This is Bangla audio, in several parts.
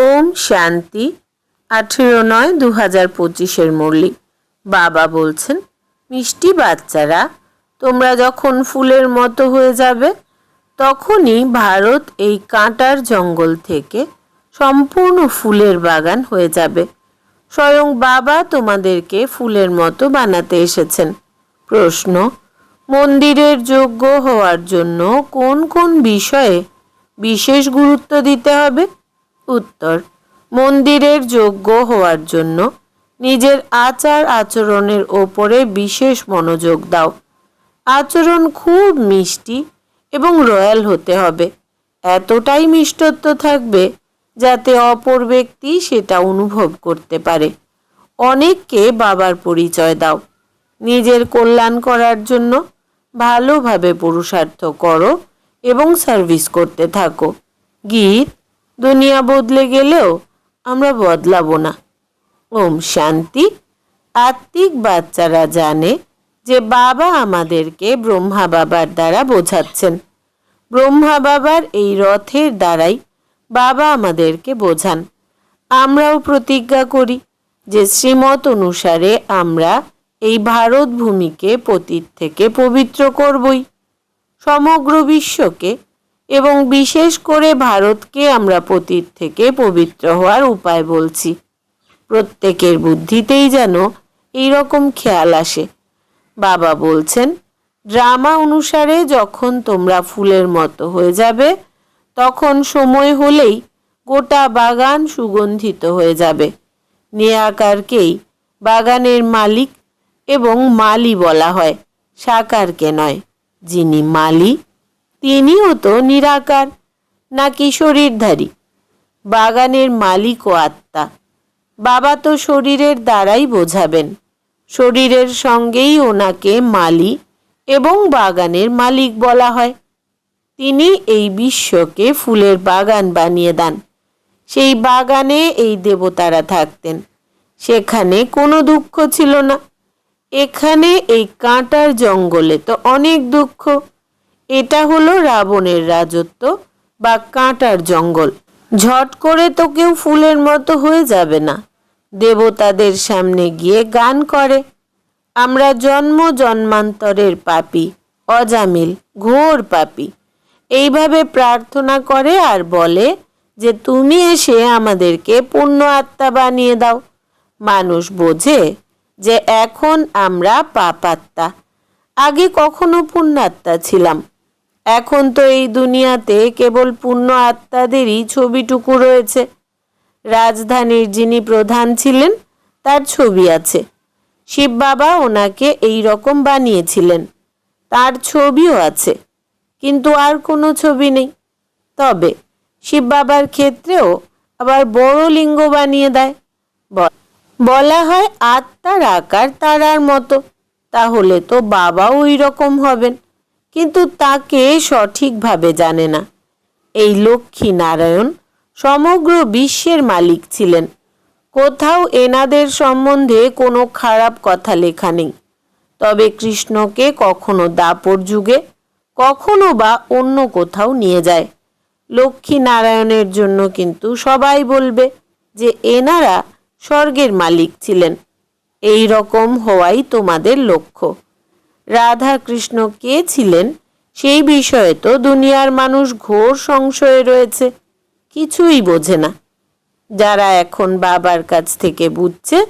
ওম শান্তি, আঠেরো নয় দু হাজার পঁচিশের মুরলি। বাবা বলছেন, মিষ্টি বাচ্চারা, তোমরা যখন ফুলের মতো হয়ে যাবে, তখনই ভারত এই কাঁটার জঙ্গল থেকে সম্পূর্ণ ফুলের বাগান হয়ে যাবে। স্বয়ং বাবা তোমাদেরকে ফুলের মতো বানাতে এসেছেন। প্রশ্ন, মন্দিরের যোগ্য হওয়ার জন্য কোন কোন বিষয়ে বিশেষ গুরুত্ব দিতে হবে? উত্তর, মন্দিরের যোগ্য হওয়ার জন্য নিজের আচার আচরণের ওপরে বিশেষ মনোযোগ দাও। আচরণ খুব মিষ্টি এবং রয়্যাল হতে হবে। এতটাই মিষ্টত্ব থাকবে যাতে অপর ব্যক্তি সেটা অনুভব করতে পারে। অনেককে বাবার পরিচয় দাও। নিজের কল্যাণ করার জন্য ভালোভাবে পুরুষার্থ করো এবং সার্ভিস করতে থাকো। গীত দুনিয়া বদলে গেলেও আমরা বদলাবো না। ওম শান্তি। আত্মিক বাচ্চারা জানে যে বাবা আমাদেরকে ব্রহ্মা বাবার দ্বারা বোঝাচ্ছেন। ব্রহ্মা বাবার এই রথের দ্বারাই বাবা আমাদেরকে বোঝান। আমরাও প্রতিজ্ঞা করি যে শ্রীমত অনুসারে আমরা এই ভারত ভূমিকে পতীত থেকে পবিত্র করবই। সমগ্র বিশ্বকে এবং বিশেষ করে ভারতকে আমরা পতীত থেকে পবিত্র হওয়ার উপায় বলছি। প্রত্যেকের বুদ্ধিতেই যেন এই রকম খেয়াল আসে। বাবা বলছেন, ড্রামা অনুসারে যখন তোমরা ফুলের মতো হয়ে যাবে, তখন সময় হলেই গোটা বাগান সুগন্ধিত হয়ে যাবে। নেয়াকারকেই বাগানের মালিক এবং মালি বলা হয়, সাকারকে নয়, যিনি মালি তিনিও তো নিরাকার, নাকি শরীরধারী? বাগানের মালিক ও আত্মা। বাবা তো শরীরের দ্বারাই বোঝাবেন। শরীরের সঙ্গেই ওনাকে মালি এবং বাগানের মালিক বলা হয়। তিনি এই বিশ্বকে ফুলের বাগান বানিয়ে দেন। সেই বাগানে এই দেবতারা থাকতেন। সেখানে কোনো দুঃখ ছিল না। এখানে এই কাঁটার জঙ্গলে তো অনেক দুঃখ। এটা হলো রাবণের রাজত্ব বা কাঁটার জঙ্গল। ঝট করে তো কেউ ফুলের মতো হয়ে যাবে না। দেবতাদের সামনে গিয়ে গান করে। আমরা জন্ম জন্মান্তরের পাপি, অজামিল, ঘোর পাপি। এইভাবে প্রার্থনা করে আর বলে যে তুমি এসে আমাদেরকে পূর্ণ আত্মা বানিয়ে দাও। মানুষ বোঝে যে এখন আমরা পাপাত্মা। আগে কখনো পুণ্যাত্মা ছিলাম। এখন তো এই দুনিয়াতে কেবল পুণ্য আত্মাদেরই ছবিটুকু রয়েছে। রাজধানীর যিনি প্রধান ছিলেন, তার ছবি আছে। শিব বাবা ওনাকে এই রকম বানিয়েছিলেন। তার ছবিও আছে, কিন্তু আর কোনো ছবি নেই। তবে শিব বাবার ক্ষেত্রেও আবার বড় লিঙ্গ বানিয়ে দেয়। বলা হয় আত্মার আকার তারার মতো। তাহলে তো বাবাও ওই রকম হবেন। কিন্তু তাকে সঠিকভাবে জানে না। এই লক্ষ্মী নারায়ণ সমগ্র বিশ্বের মালিক ছিলেন। কোথাও এনাদের সম্বন্ধে কোনো খারাপ কথা লেখা নেই। তবে কৃষ্ণকে কখনো দাপর যুগে, কখনো বা অন্য কোথাও নিয়ে যায়। লক্ষ্মী নারায়ণের জন্য কিন্তু সবাই বলবে যে এনারা স্বর্গের মালিক ছিলেন। এই রকম হওয়াই তোমাদের লক্ষ্য। রাধা কৃষ্ণ কে ছিলেন? সেই বিষয়ে তো দুনিয়ার মানুষ ঘোর সংশয়ে রয়েছে। কিছুই বোঝে না। যারা এখন বাবার কাছ থেকে বুঝছে,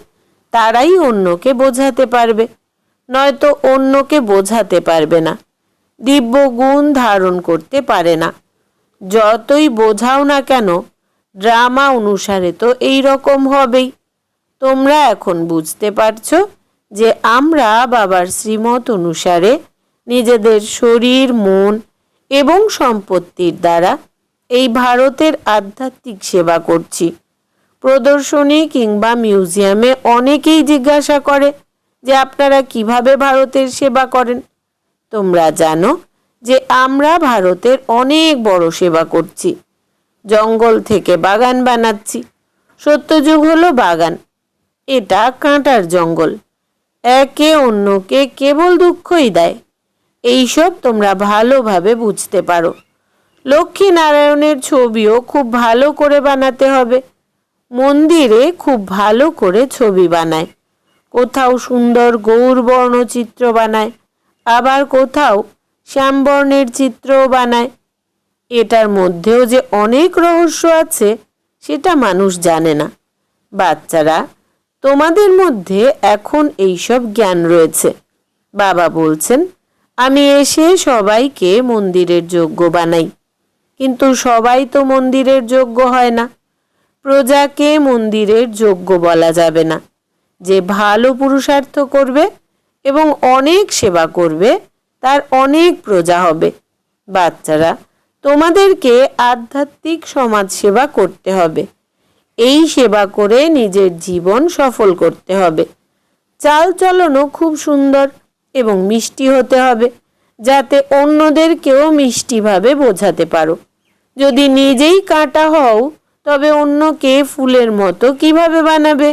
তারাই অন্যকে বোঝাতে পারবে। নয়তো অন্যকে বোঝাতে পারবে না। দিব্য গুণ ধারণ করতে পারে না। যতই বোঝাও না কেন, ড্রামা অনুসারে তো এই রকম হবেই। তোমরা এখন বুঝতে পারছ যে আমরা বাবার শ্রীমত অনুসারে নিজেদের শরীর, মন এবং সম্পত্তির দ্বারা এই ভারতের আধ্যাত্মিক সেবা করছি। প্রদর্শনী কিংবা মিউজিয়ামে অনেকেই জিজ্ঞাসা করে যে আপনারা কীভাবে ভারতের সেবা করেন? তোমরা জানো যে আমরা ভারতের অনেক বড় সেবা করছি। জঙ্গল থেকে বাগান বানাচ্ছি। সত্যযুগ হলো বাগান। এটা কাঁটার জঙ্গল। একে অন্যকে কেবল দুঃখই দেয়। এইসব তোমরা ভালোভাবে বুঝতে পারো। লক্ষ্মী নারায়ণের ছবিও খুব ভালো করে বানাতে হবে। মন্দিরে খুব ভালো করে ছবি বানায়। কোথাও সুন্দর গৌরবর্ণ চিত্র বানায়, আবার কোথাও শ্যামবর্ণের চিত্রও বানায়। এটার মধ্যেও যে অনেক রহস্য আছে, সেটা মানুষ জানে না। বাচ্চারা তোমাদের মধ্যে এখন এইসব জ্ঞান রয়েছে। বাবা বলছেন, আমি এসে সবাইকে মন্দিরের যোগ্য বানাই। কিন্তু সবাই তো মন্দিরের যোগ্য হয় না। প্রজাকে মন্দিরের যোগ্য বলা যাবে না। যে ভালো পুরুষার্থ করবে এবং অনেক সেবা করবে, তার অনেক প্রজা হবে। বাচ্চারা, তোমাদেরকে আধ্যাত্মিক সমাজ সেবা করতে হবে। এই সেবা করে নিজের জীবন সফল করতে হবে। চাল চলনও খুব সুন্দর এবং মিষ্টি হতে হবে, যাতে অন্যদেরকেও মিষ্টিভাবে বোঝাতে পারো। যদি নিজেই কাঁটা হও, তবে অন্যকে ফুলের মতো কীভাবে বানাবে?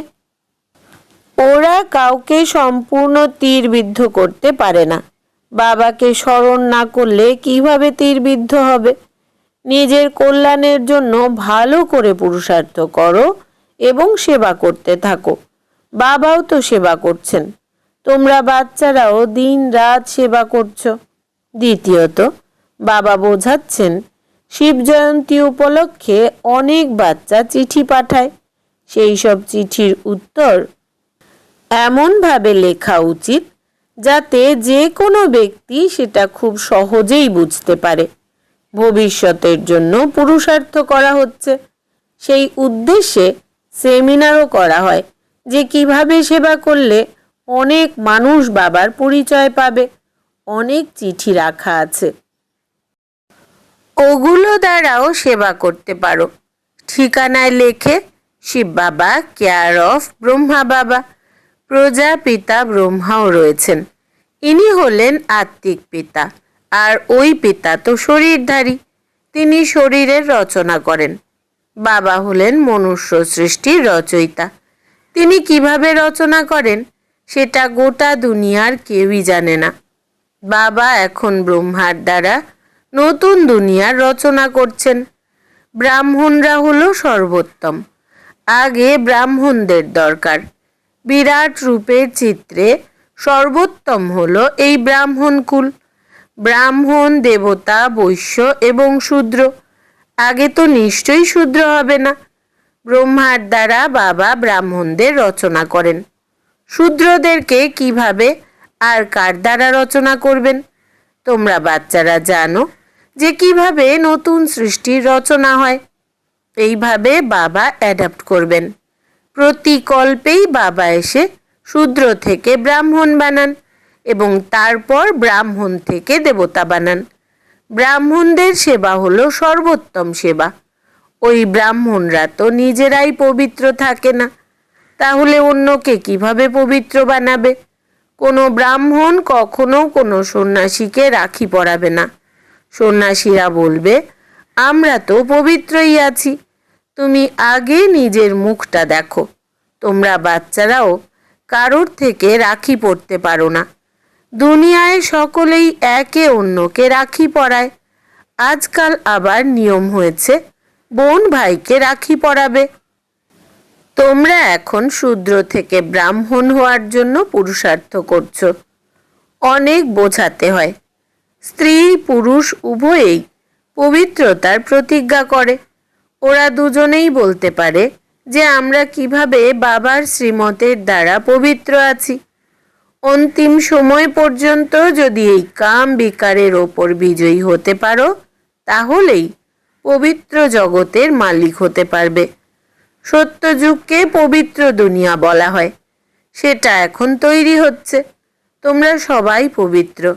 ওরা কাউকে সম্পূর্ণ তীরবিদ্ধ করতে পারে না। বাবাকে স্মরণ না করলে কীভাবে তীরবিদ্ধ হবে? নিজের কল্যাণের জন্য ভালো করে পুরুষার্থ করো এবং সেবা করতে থাকো। বাবাও তো সেবা করছেন। তোমরা বাচ্চারাও দিন রাত সেবা করছ। দ্বিতীয়ত, বাবা বোঝাচ্ছেন, শিব জয়ন্তী উপলক্ষে অনেক বাচ্চা চিঠি পাঠায়। সেই সব চিঠির উত্তর এমনভাবে লেখা উচিত যাতে যে কোনো ব্যক্তি সেটা খুব সহজেই বুঝতে পারে। ভবিষ্যতের জন্য পুরুষার্থ করা হচ্ছে। সেই উদ্দেশ্যে সেমিনারও করা হয়, যে কীভাবে সেবা করলে অনেক মানুষ বাবার পরিচয় পাবে, অনেক চিঠি রাখা আছে। ওগুলো দ্বারাও সেবা করতে পারো। ঠিকানায় লেখে শিব বাবা কেয়ার অফ ব্রহ্মা বাবা। প্রজাপিতা ব্রহ্মাও রয়েছেন। ইনি হলেন আত্মিক পিতা। আর ওই পিতা তো শরীরধারী। তিনি শরীরের রচনা করেন। বাবা হলেন মনুষ্য সৃষ্টির রচয়িতা। তিনি কীভাবে রচনা করেন, সেটা গোটা দুনিয়ার কেউই জানে না। বাবা এখন ব্রহ্মার দ্বারা নতুন দুনিয়ার রচনা করছেন। ব্রাহ্মণরা হলো সর্বোত্তম। আগে ব্রাহ্মণদের দরকার। বিরাট রূপের চিত্রে সর্বোত্তম হলো এই ব্রাহ্মণ কুল ব্রাহ্মণ, দেবতা, বৈশ্য এবং শূদ্র। আগে তো নিশ্চয়ই শূদ্র হবে না। ব্রহ্মার দ্বারা বাবা ব্রাহ্মণদের রচনা করেন। শূদ্রদেরকে কীভাবে আর কার দ্বারা রচনা করবেন? তোমরা বাচ্চারা জানো যে কীভাবে নতুন সৃষ্টির রচনা হয়। এইভাবে বাবা অ্যাডাপ্ট করবেন। প্রতিকল্পেই বাবা এসে শূদ্র থেকে ব্রাহ্মণ বানান। এবং তারপর ব্রাহ্মণ থেকে দেবতা বানান। ব্রাহ্মণদের সেবা হলো সর্বোত্তম সেবা। ওই ব্রাহ্মণরা তো নিজেরাই পবিত্র থাকে না। তাহলে অন্যকে কীভাবে পবিত্র বানাবে? কোনো ব্রাহ্মণ কখনো কোনো সন্ন্যাসীকে রাখি পরাবে না। সন্ন্যাসীরা বলবে, আমরা তো পবিত্রই আছি। তুমি আগে নিজের মুখটা দেখো। তোমরা বাচ্চারাও কারোর থেকে রাখি পড়তে পারো না। দুনিয়ায় সকলেই একে অন্যকে রাখি পরায়। আজকাল আবার নিয়ম হয়েছে, বোন ভাইকে রাখি পরাবে। তোমরা এখন শূদ্র থেকে ব্রাহ্মণ হওয়ার জন্য পুরুষার্থ করছ। অনেক বোঝাতে হয়। স্ত্রী পুরুষ উভয়েই পবিত্রতার প্রতিজ্ঞা করে। ওরা দুজনেই বলতে পারে যে আমরা কীভাবে বাবার শ্রীমতের দ্বারা পবিত্র আছি। অন্তিম সময় পর্যন্ত যদি এই কাম বিকারের ওপর বিজয়ী হতে পারো, তাহলেই পবিত্র জগতের মালিক হতে পারবে। সত্যযুগকে পবিত্র দুনিয়া বলা হয়। সেটা এখন তৈরি হচ্ছে। তোমরা সবাই পবিত্র।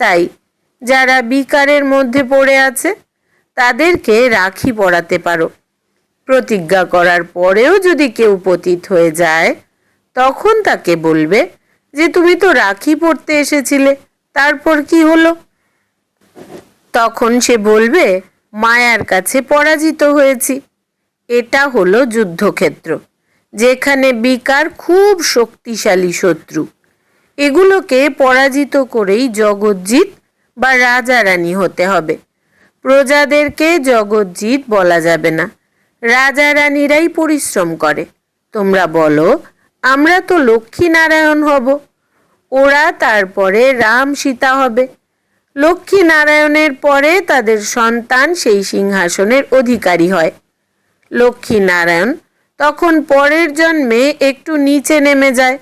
তাই যারা বিকারের মধ্যে পড়ে আছে, তাদেরকে রাখি পড়াতে পারো। প্রতিজ্ঞা করার পরেও যদি কেউ পতিত হয়ে যায়, তখন তাকে বলবে যে তুমি তো রাখি পড়তে এসেছিলে, তারপর কি হলো? তখন সে বলবে, মায়ার কাছে পরাজিত হয়েছি। এটা হলো যুদ্ধক্ষেত্র, যেখানে বিকার খুব শক্তিশালী শত্রু। এগুলোকে পরাজিত করেই জগৎজিৎ বা রাজা রানী হতে হবে। প্রজাদেরকে জগৎজিৎ বলা যাবে না। রাজা রানীরাই পরিশ্রম করে। তোমরা বলো আমরা তো লক্ষ্মী নারায়ণ হব। ওরা তারপরে রাম সীতা হবে। লক্ষ্মী নারায়ণের পরে তাদের সন্তান সেই সিংহাসনের অধিকারী হয়। লক্ষ্মী নারায়ণ তখন পরের জন্মে একটু নিচে নেমে যায়।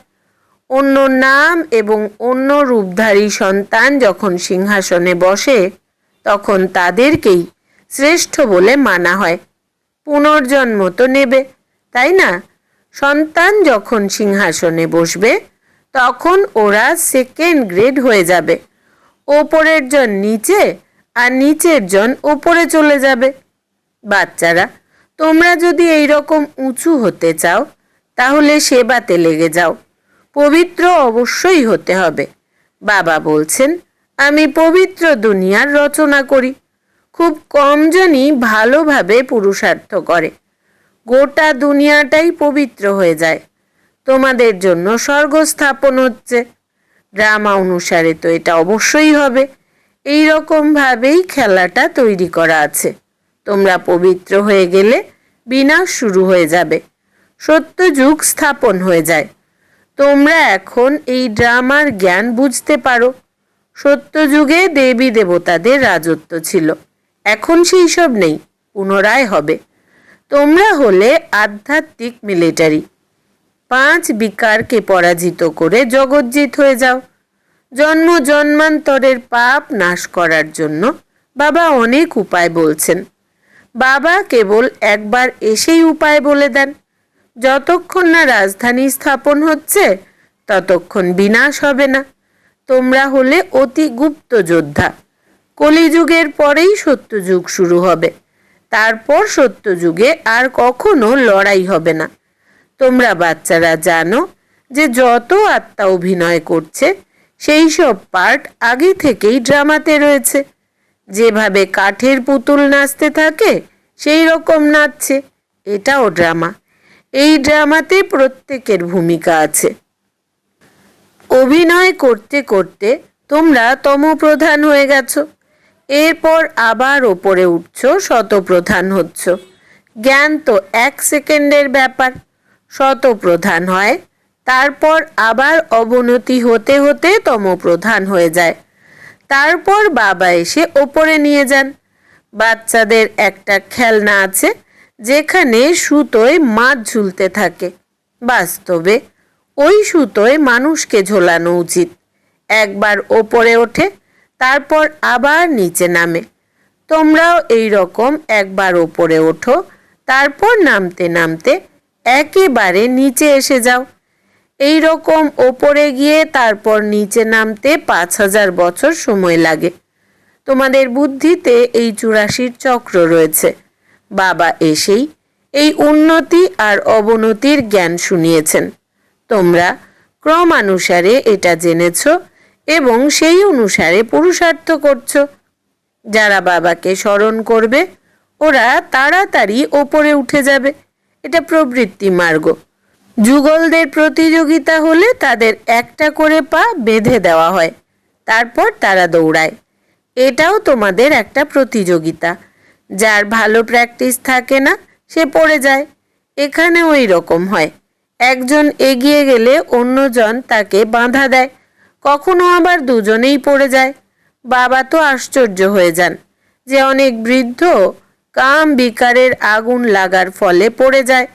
অন্য নাম এবং অন্য রূপধারী সন্তান যখন সিংহাসনে বসে, তখন তাদেরকেই শ্রেষ্ঠ বলে মানা হয়। পুনর্জন্ম তো নেবে, তাই না? সন্তান যখন সিংহাসনে বসবে, তখন ওরা সেকেন্ড গ্রেড হয়ে যাবে। ওপরের জন নিচে আর নিচের জন ওপরে চলে যাবে। বাচ্চারা, তোমরা যদি এই রকম উঁচু হতে চাও, তাহলে সেবাতে লেগে যাও। পবিত্র অবশ্যই হতে হবে। বাবা বলছেন, আমি পবিত্র দুনিয়ার রচনা করি। খুব কমজনই ভালোভাবে পুরুষার্থ করে। গোটা দুনিয়াটাই পবিত্র হয়ে যায়। তোমাদের জন্য স্বর্গ স্থাপন হচ্ছে। ড্রামা অনুসারে তো এটা অবশ্যই হবে। এই রকমভাবেই খেলাটা তৈরি করা আছে। তোমরা পবিত্র হয়ে গেলে বিনাশ শুরু হয়ে যাবে। সত্য যুগ স্থাপন হয়ে যায়। তোমরা এখন এই ড্রামার জ্ঞান বুঝতে পারো। সত্য যুগে দেবী দেবতাদের রাজত্ব ছিল। এখন সেই সব নেই। পুনরায় হবে। তোমরা হলে আধ্যাত্মিক মিলিটারি। পাঁচ বিকারকে পরাজিত করে জগজ্জিত হয়ে যাও। জন্ম জন্মান্তরের পাপ নাশ করার জন্য বাবা অনেক উপায় বলছেন। বাবা কেবল একবার এসেই উপায় বলে দেন। যতক্ষণ না রাজধানী স্থাপন হচ্ছে, ততক্ষণ বিনাশ হবে না। তোমরা হলে অতি গুপ্ত যোদ্ধা। কলিযুগের পরেই সত্যযুগ শুরু হবে। তারপর সত্যযুগে আর কখনো লড়াই হবে না। তোমরা বাচ্চারা জানো যে যত আত্মা অভিনয় করছে, সেই সব পার্ট আগে থেকেই ড্রামাতে রয়েছে। যেভাবে কাঠের পুতুল নাচতে থাকে, সেই রকম নাচছে। এটাও ড্রামা। এই ড্রামাতে প্রত্যেকের ভূমিকা আছে। অভিনয় করতে করতে তোমরা তমপ্রধান হয়ে গেছো। এরপর আবার ওপরে উঠছ, শতপ্রধান হচ্ছ। জ্ঞান তো এক সেকেন্ডের ব্যাপার, শতপ্রধান হয়। তারপর আবার অবনতি হতে হতে তমপ্রধান হয়ে যায়। তারপর বাবা এসে ওপরে নিয়ে যান। বাচ্চাদের একটা খেলনা আছে, যেখানে সুতোয় মাছ ঝুলতে থাকে। বাস্তবে ওই সুতোয় মানুষকে ঝোলানো উচিত। একবার ওপরে ওঠে তারপর আবার নিচে নামে। তোমরাও এই রকম একবার ওপরে ওঠো, তারপর নামতে নামতে একেবারে নিচে এসে যাও। এই রকম ওপরে গিয়ে তারপর নিচে নামতে পাঁচ হাজার বছর সময় লাগে। তোমাদের বুদ্ধিতে এই চুরাশির চক্র রয়েছে। বাবা এসেই এই উন্নতি আর অবনতির জ্ঞান শুনিয়েছেন। তোমরা ক্রমানুসারে এটা জেনেছ এবং সেই অনুসারে পুরুষার্থ করছ। যারা বাবাকে স্মরণ করবে, ওরা তাড়াতাড়ি ওপরে উঠে যাবে। এটা প্রবৃত্তি মার্গ। যুগলদের প্রতিযোগিতা হলে তাদের একটা করে পা বেঁধে দেওয়া হয়, তারপর তারা দৌড়ায়। এটাও তোমাদের একটা প্রতিযোগিতা। যার ভালো প্র্যাকটিস থাকে না, সে পড়ে যায়। এখানে ওই রকম হয়। একজন এগিয়ে গেলে অন্যজন তাকে বাধা দেয়। কখনো আবার দুজনেই পড়ে যায়। বাবা তো আশ্চর্য হয়ে যান যে অনেক বৃদ্ধ কাম বিকারের আগুন লাগার ফলে পড়ে যায়।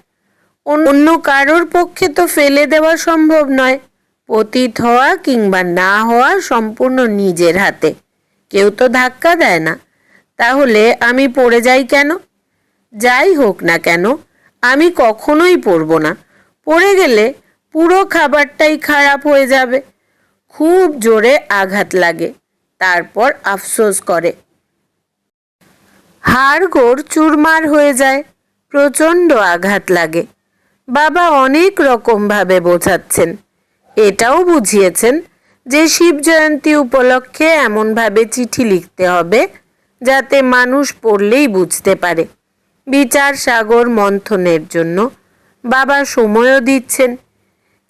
অন্য কারোর পক্ষে তো ফেলে দেওয়া সম্ভব নয়। পতিত হওয়া কিংবা না হওয়া সম্পূর্ণ নিজের হাতে। কেউ তো ধাক্কা দেয় না। তাহলে আমি পড়ে যাই কেন? যাই হোক না কেন, আমি কখনোই পড়ব না। পড়ে গেলে পুরো খাবারটাই খারাপ হয়ে যাবে। খুব জোরে আঘাত লাগে। তারপর আফসোস করে। হাড়গোড় চুরমার হয়ে যায়, প্রচণ্ড আঘাত লাগে। বাবা অনেক রকমভাবে বোঝাচ্ছেন। এটাও বুঝিয়েছেন যে শিব জয়ন্তী উপলক্ষে এমনভাবে চিঠি লিখতে হবে যাতে মানুষ পড়লেই বুঝতে পারে। বিচার সাগর মন্থনের জন্য বাবা সময়ও দিচ্ছেন।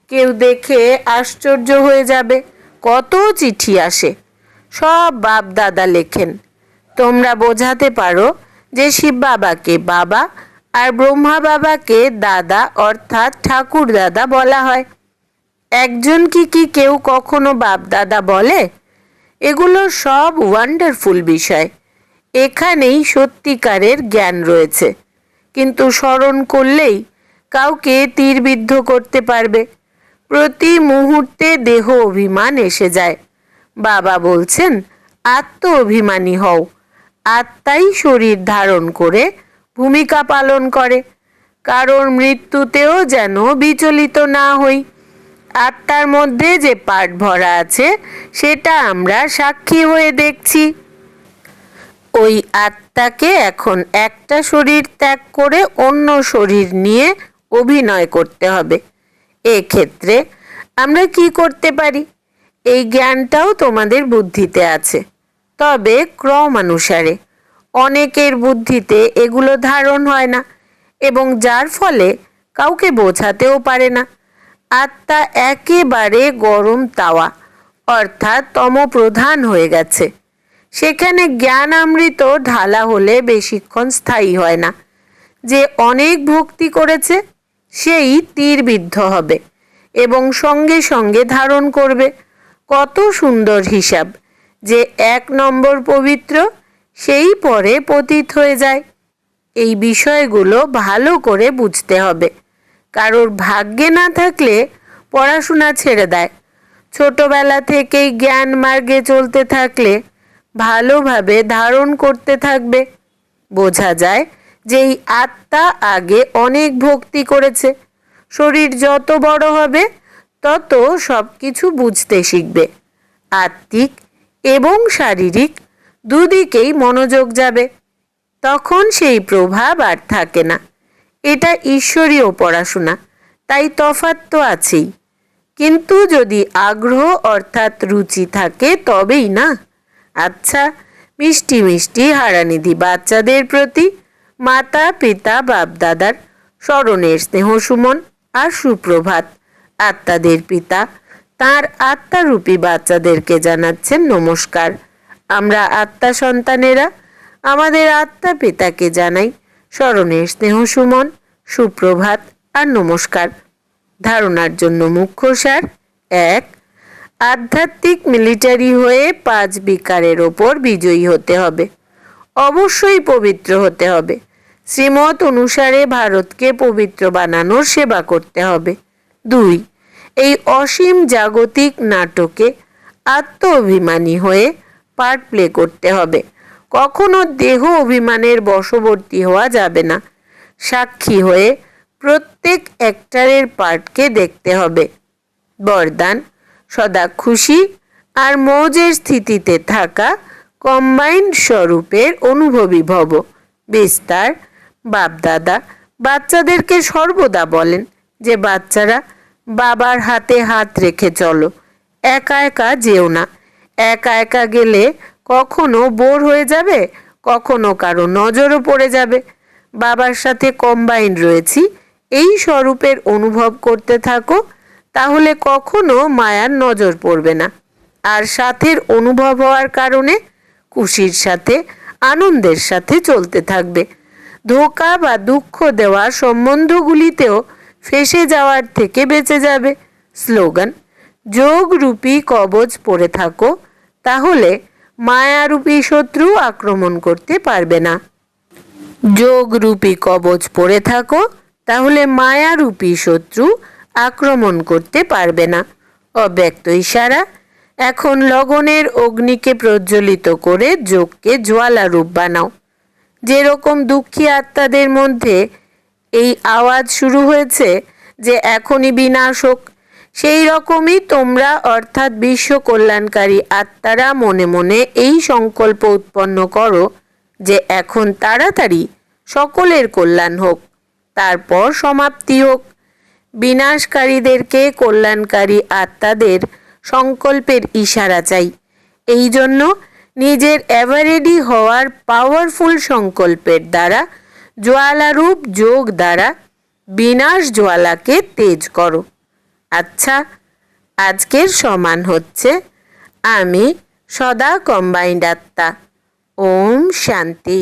কেউ দেখে আশ্চর্য হয়ে যাবে। কত চিঠি আসে। সব বাপ দাদা লেখেন। তোমরা বোঝাতে পারো যে শিব বাবাকে বাবা আর ব্রহ্মা বাবাকে দাদা অর্থাৎ ঠাকুর দাদা বলা হয়। একজন কি কি কেউ কখনো বাপ দাদা বলে? এগুলো সব ওয়ান্ডারফুল বিষয়। এখানেই সত্যিকারের জ্ঞান রয়েছে। কিন্তু স্মরণ করলেই কাউকে তীরবিদ্ধ করতে পারবে। প্রতি মুহূর্তে দেহ অভিমান এসে যায়। বাবা বলছেন আত্ম অভিমানী হও। আত্মাই শরীর ধারণ করে ভূমিকা পালন করে। কারোর মৃত্যুতেও যেন বিচলিত না হই। আত্মার মধ্যে যে পাট ভরা আছে, সেটা আমরা সাক্ষী হয়ে দেখছি। ওই আত্মাকে এখন একটা শরীর ত্যাগ করে অন্য শরীর নিয়ে অভিনয় করতে হবে। এক্ষেত্রে আমরা কি করতে পারি? এই জ্ঞানটাও তোমাদের বুদ্ধিতে আছে। তবে ক্রম অনুসারে অনেকের বুদ্ধিতে এগুলো ধারণ হয় না এবং যার ফলে কাউকে বোঝাতেও পারে না। আত্মা একেবারে গরম তাওয়া, অর্থাৎ তম প্রধান হয়ে গেছে। সেখানে জ্ঞান আমৃত ঢালা হলে বেশিক্ষণ স্থায়ী হয় না। যে অনেক ভক্তি করেছে সেই তীরবিদ্ধ হবে এবং সঙ্গে সঙ্গে ধারণ করবে। কত সুন্দর হিসাব যে এক নম্বর পবিত্র সেই পরে পতিত হয়ে যায়। এই বিষয়গুলো ভালো করে বুঝতে হবে। কারোর ভাগ্যে না থাকলে পড়াশোনা ছেড়ে দেয়। ছোটবেলা থেকেই জ্ঞান মার্গে চলতে থাকলে ভালোভাবে ধারণ করতে থাকবে। বোঝা যায় যে এই আত্মা আগে অনেক ভক্তি করেছে। শরীর যত বড় হবে, তত সব কিছু বুঝতে শিখবে। আত্মিক এবং শারীরিক দুদিকেই মনোযোগ যাবে। তখন সেই প্রভাব আর থাকে না। এটা ঈশ্বরীয় পড়াশোনা, তাই তফাৎ তো আছেই। কিন্তু যদি আগ্রহ অর্থাৎ রুচি থাকে, তবেই না। আচ্ছা মিষ্টি মিষ্টি হারানিধি বাচ্চাদের প্রতি মাতা পিতা বাপদাদার স্মরণের স্নেহ সুমন আর সুপ্রভাত। আত্মাদের পিতা, তার আত্মারূপী বাচ্চাদেরকে জানাচ্ছেন নমস্কার। আমরা আত্মা সন্তানেরা, আমাদের আত্মা পিতাকে জানাই স্মরণের স্নেহ সুমন, সুপ্রভাত আর নমস্কার। ধারণার জন্য মুখ্য সার এক, আধ্যাত্মিক মিলিটারি হয়ে পাঁচ বিকারের ওপর বিজয়ী হতে হবে। অবশ্যই পবিত্র হতে হবে। শ্রীমত অনুসারে ভারতকে পবিত্র বানানোর সেবা করতে হবে। দুই, এই অসীম জাগতিক নাটকে আত্ম অভিমানী হয়ে পার্ট প্লে করতে হবে। কখনো দেহ অভিমানের বশবর্তী হওয়া যাবে না। সাক্ষী হয়ে প্রত্যেক অ্যাক্টারের পার্টকে দেখতে হবে। বরদান, সদা খুশি আর মৌজের স্থিতিতে থাকা কম্বাইন্ড স্বরূপের অনুভবী ভব। বিস্তার বাপদাদা, বাচ্চাদেরকে সর্বদা বলেন যে বাচ্চারা বাবার হাতে হাত রেখে চলো। একা একা যেও না। একা একা গেলে কখনো বোর হয়ে যাবে, কখনো কারও নজরও পড়ে যাবে। বাবার সাথে কম্বাইন রয়েছি। এই স্বরূপের অনুভব করতে থাকো, তাহলে কখনো মায়ার নজর পড়বে না। আর সাথের অনুভব হওয়ার কারণে খুশির সাথে, আনন্দের সাথে চলতে থাকবে। ধোকা বা দুঃখ দেওয়া সম্বন্ধগুলিতেও ফেসে যাওয়ার থেকে বেঁচে যাবে। স্লোগান যোগরূপী কবচ পরে থাকো, তাহলে মায়ারূপী শত্রু আক্রমণ করতে পারবে না। যোগরূপী কবচ পরে থাকো, তাহলে মায়ারূপী শত্রু আক্রমণ করতে পারবে না। অব্যক্ত ইশারা, এখন লগনের অগ্নিকে প্রজ্বলিত করে যোগকে জ্বালারূপ বানাও। যেরকম দুঃখী আত্মাদের মধ্যে এই আওয়াজ শুরু হয়েছে যে এখনই বিনাশ হোক, সেই রকমই তোমরা অর্থাৎ বিশ্ব কল্যাণকারী আত্মারা মনে মনে এই সংকল্প উৎপন্ন করো যে এখন তাড়াতাড়ি সকলের কল্যাণ হোক, তারপর সমাপ্তি হোক। বিনাশকারীদেরকে কল্যাণকারী আত্মাদের সংকল্পের ইশারা চাই। এই জন্য নিজের অ্যাভারেডি হওয়ার পাওয়ারফুল সংকল্পের দ্বারা জোয়ালারূপ যোগ দ্বারা বিনাশ জোয়ালাকে তেজ করো। আচ্ছা আজকের সমান হচ্ছে আমি সদা কম্বাইন্ড আত্মা। ওম শান্তি।